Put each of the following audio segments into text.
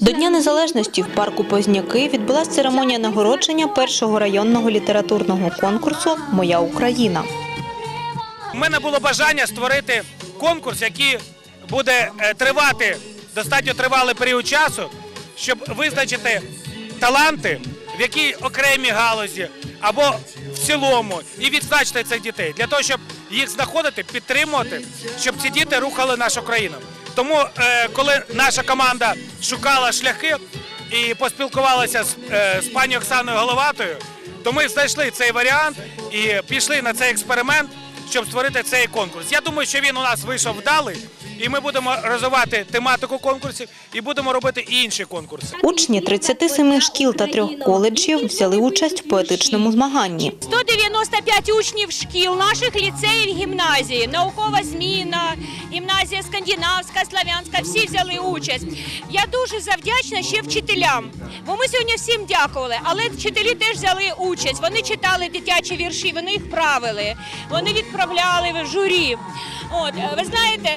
До Дня. Незалежності в парку Позняки відбулася церемонія нагородження першого районного літературного конкурсу Моя Україна. У мене було бажання створити конкурс, який буде е, тривати достатньо тривалий період часу, щоб визначити таланти в якій окремій галузі або в цілому, і відзначити цих дітей для того, щоб їх знаходити, підтримувати, щоб ці діти рухали нашу країну. Тому, е, коли наша команда шукала шляхи і поспілкувалася з, е, з пані Оксаною Головатою, то ми знайшли цей варіант і пішли на цей експеримент, щоб створити цей конкурс. Я думаю, що він у нас вийшов вдалий, і ми будемо розвивати тематику конкурсів і будемо робити інші конкурси. Учні 37 шкіл та трьох коледжів взяли участь в поетичному змаганні. 195 учнів шкіл, наших ліцеїв, гімназії, наукова зміна, гімназія скандинавська, славянська, всі взяли участь. Я дуже завдячна ще вчителям, бо ми сьогодні всім дякували, але вчителі теж взяли участь. Вони читали дитячі вірші, вони їх правили, вони відправляли в журі. От, е, ви знаєте,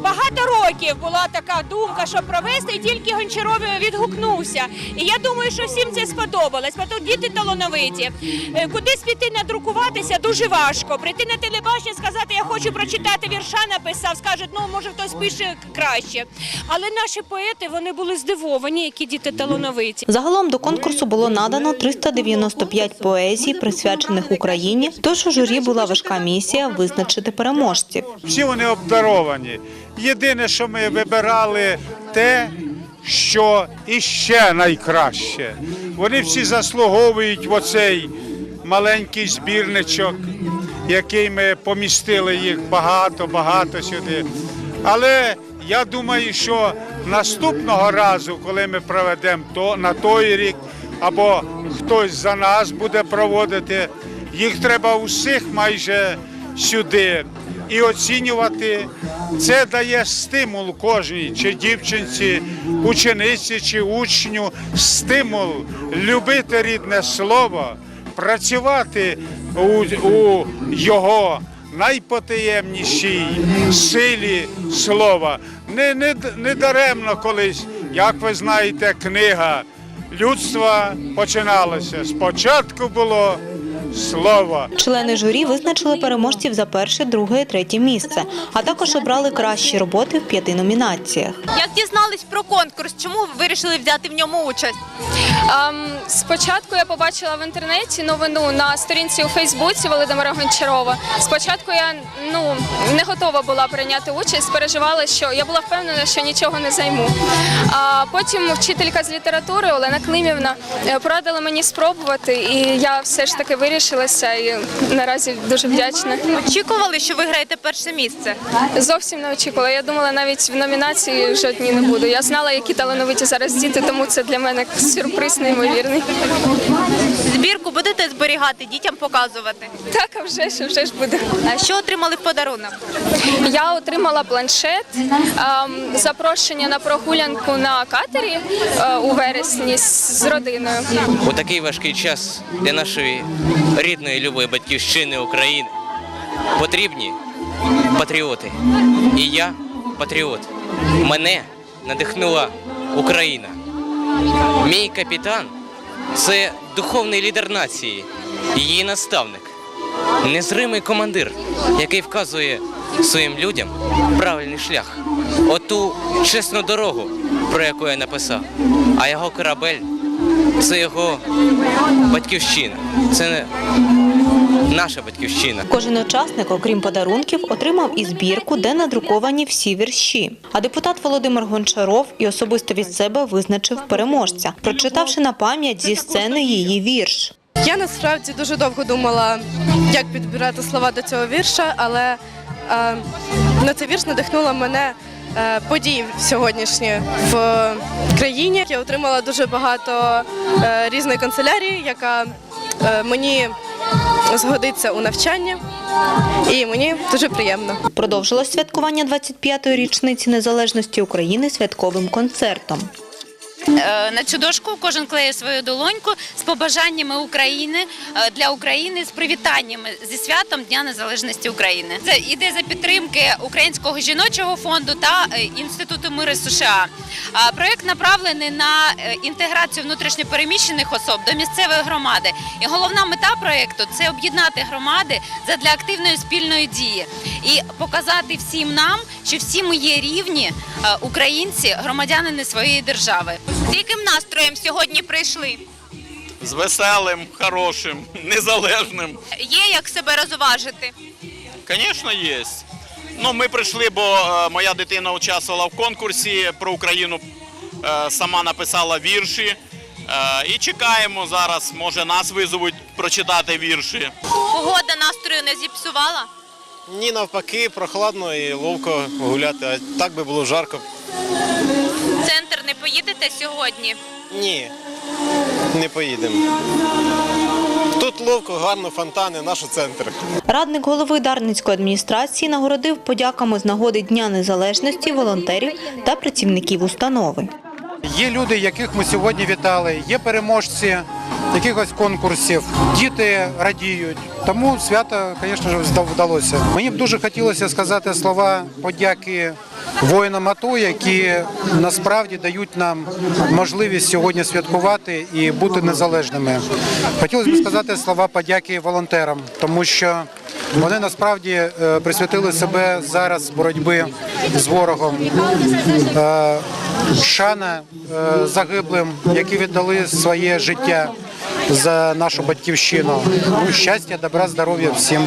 багато років була така думка, щоб провести, і тільки Гончаров відгукнувся. І я думаю, що всім це сподобалось. Бо діти талановиті. Е, Кудись піти надрукуватися дуже важко. Прийти на телебачення, сказати, я хочу прочитати вірша, написав, скажуть, ну може хтось пише краще. Але наші поети вони були здивовані, які діти талановиті. Загалом до конкурсу було надано 395 поезій, присвячених Україні. Тож у журі була важка місія визначити переможців. Всі вони обдаровані. Єдине, що ми вибирали те, що іще найкраще. Вони всі заслуговують в оцей маленький збірничок, який ми помістили їх багато-багато сюди. Але я думаю, що наступного разу, коли ми проведемо то на той рік, або хтось за нас буде проводити, їх треба усіх майже сюди і оцінювати. Це дає стимул кожній, чи дівчинці, учениці, чи учню, стимул любити рідне слово, працювати у, у його найпотаємнішій силі слова. Не, не, не даремно колись, як ви знаєте, книга людства починалася. Спочатку було слово. Члени журі визначили переможців за перше, друге і третє місце, а також обрали кращі роботи в п'яти номінаціях. Як дізнались про конкурс, чому ви вирішили взяти в ньому участь? Ем, спочатку я побачила в інтернеті новину на сторінці у Фейсбуці Володимира Гончарова. Спочатку я ну не готова була прийняти участь, переживала, що я була впевнена, що нічого не займу. А потім вчителька з літератури Олена Климівна е, порадила мені спробувати, і я все ж таки вирішилася і наразі дуже вдячна. Очікували, що виграєте перше місце. Зовсім не очікувала. Я думала, навіть в номінації жодній не буду. Я знала, які талановиті зараз діти, тому це для мене сюрприз неймовірний. Збірку будете зберігати, дітям показувати. Так, а вже ж, вже ж буде. А що отримали в подарунок? Я отримала планшет, ем, запрошення на прогулянку на катері е, у вересні з родиною. У такий важкий час для нашої рідної любої батьківщини України потрібні патріоти. І я патріот. Мене надихнула Україна. Мій капітан це духовний лідер нації, її наставник, незримий командир, який вказує своїм людям правильний шлях, оту чесну дорогу, про яку я написав. А його корабель це його батьківщина, це не наша батьківщина. Кожен учасник, окрім подарунків, отримав і збірку, де надруковані всі вірші. А депутат Володимир Гончаров і особисто від себе визначив переможця, прочитавши на пам'ять зі сцени її вірш. Я насправді дуже довго думала, як підбирати слова до цього вірша, але е, на цей вірш надихнула мене е, події сьогоднішні в країні. Я отримала дуже багато різних різної канцелярії, яка е, мені згодиться у навчанні, і мені дуже приємно. Продовжилось святкування 25-ї річниці незалежності України святковим концертом. Е, На цю дошку кожен клеє свою долоньку з побажаннями України е, для України з привітаннями зі святом Дня Незалежності України. Це йде за підтримки Українського жіночого фонду та е, Інституту миру США. Проект направлений на інтеграцію внутрішньопереміщених особ до місцевої громади. І головна мета проекту це об'єднати громади задля активної спільної дії і показати всім нам, що всі ми є рівні українці, громадянини своєї держави. З яким настроєм сьогодні прийшли? з веселим, хорошим, незалежним. Є як себе розважити? Звісно, є. Ну, ми прийшли, бо е, моя дитина участвувала в конкурсі про Україну, е, сама написала вірші. Е, і чекаємо зараз, може нас визовуть прочитати вірші. Погода настрою не зіпсувала? Ні, навпаки, прохладно і ловко гуляти, а так би було жарко. Поїдете сьогодні? Ні, не поїдемо. Тут ловко, гарно, фонтани, наш центр. Радник голови Дарницької адміністрації нагородив подяками з нагоди Дня Незалежності волонтерів та працівників установи. Є люди, яких ми сьогодні вітали, є переможці якихось конкурсів, діти радіють. Тому свято, звісно ж, вдалося. Мені б дуже хотілося сказати слова подяки воїнам АТО, які насправді дають нам можливість сьогодні святкувати і бути незалежними. Хотілося б сказати слова подяки волонтерам, тому що вони насправді е, присвятили себе зараз боротьби з ворогом. Е, Шана е, загиблим, які віддали своє життя за нашу батьківщину. Ну, щастя, добра, здоров'я всім.